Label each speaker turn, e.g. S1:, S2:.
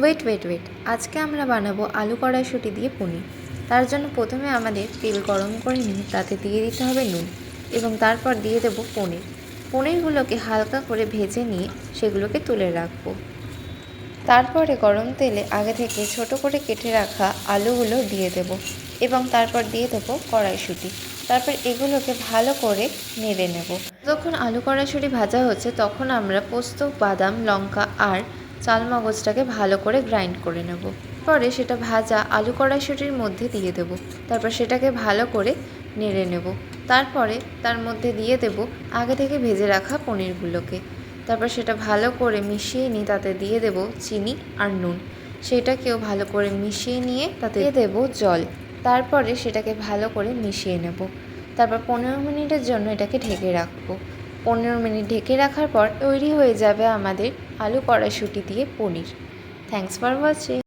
S1: Wait wait wait আজকে আমরা বানাবো আলু কড়াইশুঁটি দিয়ে পনির। তার জন্য প্রথমে আমাদের তেল গরম করে নিয়ে তাতে দিয়ে দিতে হবে নুন এবং তারপর দিয়ে দেবো পনির। পনিরগুলোকে হালকা করে ভেজে নিয়ে সেগুলোকে তুলে রাখব। তারপরে গরম তেলে আগে থেকে ছোট করে কেটে রাখা আলুগুলো দিয়ে দেব এবং তারপর দিয়ে দেবো কড়াইশুঁটি। তারপর এগুলোকে ভালো করে নেড়ে নেব। যখন আলু কড়াইশুঁটি ভাজা হচ্ছে তখন আমরা পোস্ত, বাদাম, লঙ্কা আর চালমগজটাকে ভালো করে গ্রাইন্ড করে নেব। পরে সেটা ভাজা আলু কড়াইশুঁটির মধ্যে দিয়ে দেব। তারপর সেটাকে ভালো করে নেড়ে নেব। তারপরে তার মধ্যে দিয়ে দেব আগে থেকে ভেজে রাখা পনিরগুলোকে। তারপর সেটা ভালো করে মিশিয়ে নিয়ে তাতে দিয়ে দেব চিনি আর নুন। সেটাকেও ভালো করে মিশিয়ে নিয়ে তাতে দিয়ে দেব জল। তারপরে সেটাকে ভালো করে মিশিয়ে নেব। তারপর পনেরো মিনিটের জন্য এটাকে ঢেকে রাখব। পনেরো মিনিট ঢেকে রাখার পর তৈরি হয়ে যাবে আমাদের আলু কড়াইশুঁটি দিয়ে পনির। Thanks for watching